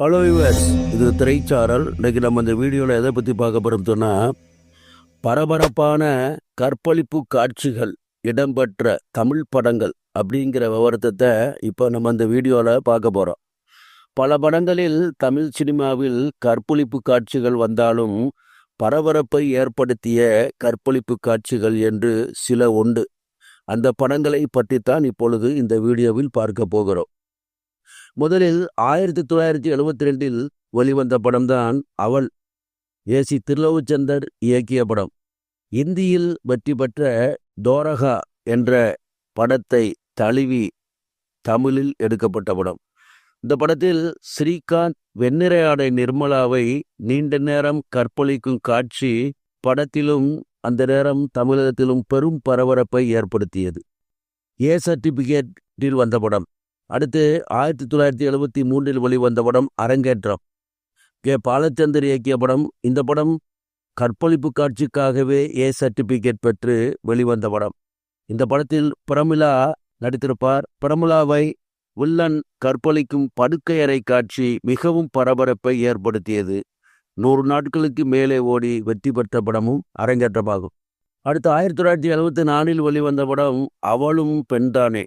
Hello US இது திரைச்சாரல். இன்றைக்கி நம்ம இந்த வீடியோவில் எதை பற்றி பார்க்க போகிறோம்னா பரபரப்பான கற்பழிப்பு காட்சிகள் இடம்பெற்ற தமிழ் படங்கள் அப்படிங்கிற விவரத்தை இப்போ நம்ம இந்த வீடியோவில் பார்க்க போகிறோம் பல படங்களில் தமிழ் சினிமாவில் கற்பழிப்பு காட்சிகள் வந்தாலும் பரபரப்பை ஏற்படுத்திய கற்பழிப்பு காட்சிகள் என்று சில உண்டு. அந்த படங்களை பற்றித்தான் இப்பொழுது இந்த வீடியோவில் பார்க்க போகிறோம். முதலில் ஆயிரத்தி தொள்ளாயிரத்தி எழுபத்தி ரெண்டில் வெளிவந்த படம்தான் அவள் ஏசி திருலவுச்சந்தர் இயக்கிய படம். இந்தியில் வெற்றி பெற்ற தோரகா என்ற படத்தை தழுவி தமிழில் எடுக்கப்பட்ட படம். இந்த படத்தில் ஸ்ரீகாந்த் வெண்ணிறையாடை நிர்மலாவை நீண்ட நேரம் கற்பழிக்கும் காட்சி படத்திலும் அந்த நேரம் தமிழகத்திலும் பெரும் பரபரப்பை ஏற்படுத்தியது. ஏ. சர்டிபிகேட்டில் வந்த படம். அடுத்து ஆயிரத்தி தொள்ளாயிரத்தி எழுபத்தி மூன்றில் வெளிவந்த படம் அரங்கேற்றம். கே. பாலச்சந்தர் இயக்கிய படம். இந்த படம் கற்பழிப்பு காட்சிக்காகவே ஏ சர்டிபிகேட் பெற்று வெளிவந்த படம். இந்த படத்தில் பிரமிளா நடித்திருப்பார். பிரமிளாவை வில்லன் கற்பழிக்கும் படுக்கையறை காட்சி மிகவும் பரபரப்பை ஏற்படுத்தியது. நூறு நாட்களுக்கு மேலே ஓடி வெற்றி பெற்ற படமும் அரங்கேற்றமாகும். அடுத்து ஆயிரத்தி தொள்ளாயிரத்தி எழுபத்தி நாலில் வெளிவந்த படம் அவளும் பெண்தானே.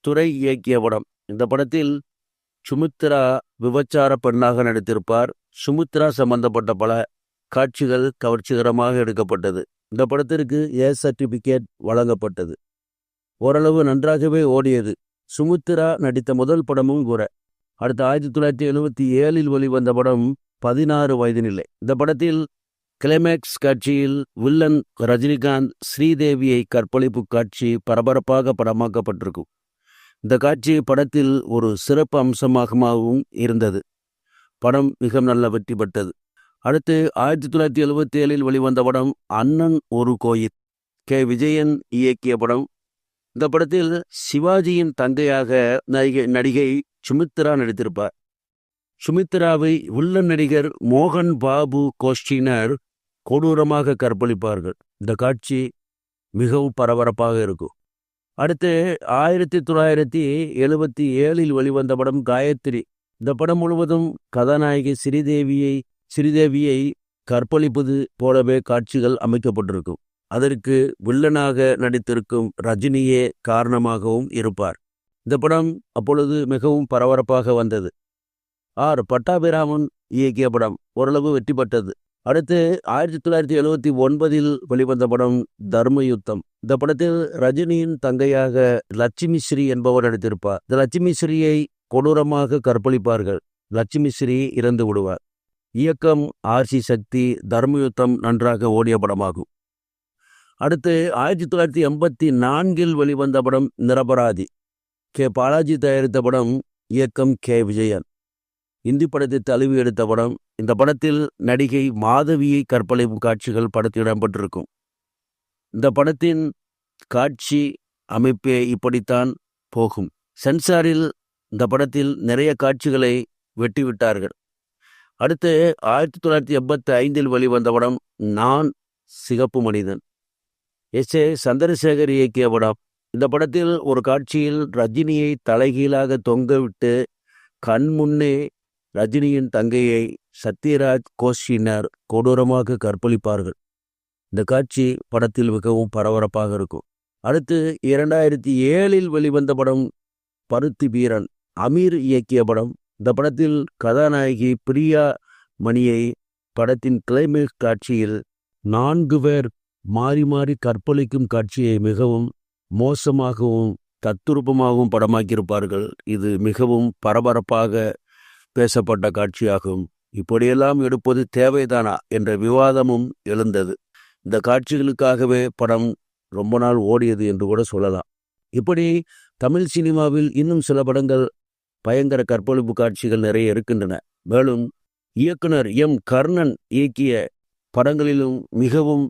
துறை இயக்கிய படம். இந்த படத்தில் சுமித்ரா விபச்சார பெண்ணாக நடித்திருப்பார். சுமித்ரா சம்பந்தப்பட்ட பல காட்சிகள் கவர்ச்சிகரமாக எடுக்கப்பட்டது. இந்த படத்திற்கு ஏ சர்டிபிகேட் வழங்கப்பட்டது. ஓரளவு நன்றாகவே ஓடியது. சுமித்ரா நடித்த முதல் படமும் கூட. அடுத்த ஆயிரத்தி தொள்ளாயிரத்தி எழுபத்தி ஏழில் வெளிவந்த படம் பதினாறு வயதினில்லை இந்த படத்தில் கிளைமேக்ஸ் காட்சியில் வில்லன் ரஜினிகாந்த் ஸ்ரீதேவியை கற்பழிப்பு காட்சி பரபரப்பாக படமாக்கப்பட்டிருக்கும். இந்த காட்சி படத்தில் ஒரு சிறப்பு அம்சமாகவும் இருந்தது. படம் மிக நல்ல வெற்றி பெற்றது. அடுத்து ஆயிரத்தி தொள்ளாயிரத்தி எழுபத்தி ஏழில் வெளிவந்த படம் அண்ணன் ஒரு கோயில். கே. விஜயன் இயக்கிய படம். இந்த படத்தில் சிவாஜியின் தங்கையாக நடிகை நடிகை சுமித்ரா நடித்திருப்பார். சுமித்ராவை உள்ள நடிகர் மோகன் பாபு கோஷ்டினர் கொடூரமாக கற்பழிப்பார்கள். இந்த காட்சி மிகவும் பரபரப்பாக இருக்கும். அடுத்து ஆயிரத்தி தொள்ளாயிரத்தி எழுபத்தி ஏழில் வெளிவந்த படம் காயத்ரி. இந்த படம் முழுவதும் கதாநாயகி ஸ்ரீதேவியை ஸ்ரீதேவியை கற்பழிப்பது போலவே காட்சிகள் அமைக்கப்பட்டிருக்கும். அதற்கு வில்லனாக நடித்திருக்கும் ரஜினியே காரணமாகவும் இருப்பார். இந்த படம் அப்பொழுது மிகவும் பரபரப்பாக வந்தது. ஆர். பட்டாபிராமன் இயக்கிய படம் ஓரளவு வெற்றி பெற்றது. அடுத்து ஆயிரத்தி தொள்ளாயிரத்தி எழுபத்தி ஒன்பதில் வெளிவந்த படம் தர்மயுத்தம். இந்த படத்தில் ரஜினியின் தங்கையாக லட்சுமி ஸ்ரீ என்பவர் நடித்திருப்பார். இந்த லட்சுமி ஸ்ரீயை கொடூரமாக கற்பழிப்பார்கள். லட்சுமி ஸ்ரீ இறந்து விடுவார். இயக்கம் ஆர்சி சக்தி தர்மயுத்தம் நன்றாக ஓடிய படமாகும். அடுத்து ஆயிரத்தி தொள்ளாயிரத்தி எண்பத்தி நான்கில் வெளிவந்த படம் நிரபராதி. கே. பாலாஜி தயாரித்த படம் இயக்கம் கே. விஜயன். இந்தி படத்தை தழுவி எடுத்த படம் இந்த படத்தில் நடிகை மாதவியை கற்பழிக்கும் காட்சிகள் படத்தில் இடம்பெற்றிருக்கும். இந்த படத்தின் காட்சி அமைப்பே இப்படித்தான் போகும். சென்சாரில் இந்த படத்தில் நிறைய காட்சிகளை வெட்டிவிட்டார்கள். அடுத்து ஆயிரத்தி தொள்ளாயிரத்தி எண்பத்தி ஐந்தில் வெளிவந்த படம் நான் சிகப்பு மனிதன். எஸ் ஏ சந்திரசேகர் இயக்கிய படம். இந்த படத்தில் ஒரு காட்சியில் ரஜினியை தலைகீழாக தொங்கவிட்டு கண் முன்னே ரஜினியின் தங்கையை சத்யராஜ் கோஷினர் கொடூரமாக கற்பழிப்பார்கள். இந்த காட்சி படத்தில் மிகவும் பரபரப்பாக இருக்கும். அடுத்து இரண்டாயிரத்தி ஏழில் வெளிவந்த படம் பருத்தி வீரன் அமீர் இயக்கிய படம். இந்த படத்தில் கதாநாயகி பிரியா மணியை படத்தின் கிளைமேக்ஸ் காட்சியில் நான்கு பேர் மாறி மாறி கற்பழிக்கும் காட்சியை மிகவும் மோசமாகவும் தத்துரூபமாகவும் படமாக்கியிருப்பார்கள். இது மிகவும் பரபரப்பாக பேசப்பட்ட காட்சியாகும். இப்படியெல்லாம் எடுப்பது தேவைதானா என்ற விவாதமும் எழுந்தது. இந்த காட்சிகளுக்காகவே படம் ரொம்ப நாள் ஓடியது என்று கூட சொல்லலாம். இப்படி தமிழ் சினிமாவில் இன்னும் சில படங்கள் பயங்கர கற்பழிப்பு காட்சிகள் நிறைய இருக்கின்றன. மேலும் இயக்குனர் எம். கர்ணன் இயக்கிய படங்களிலும் மிகவும்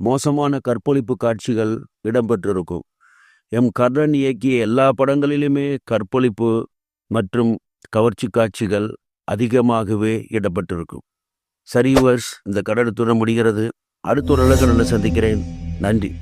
மோசமான கற்பழிப்பு காட்சிகள் இடம்பெற்றிருக்கும். எம். கர்ணன் இயக்கிய எல்லா படங்களிலுமே கற்பழிப்பு மற்றும் கவர்ச்சி காட்சிகள் அதிகமாகவே இடப்பட்டிருக்கும் சரி யுவர்ஸ் இந்த கடலுத்துடன் முடிகிறது. அடுத்த ஒரு நல்ல சந்திக்கிறேன். நன்றி.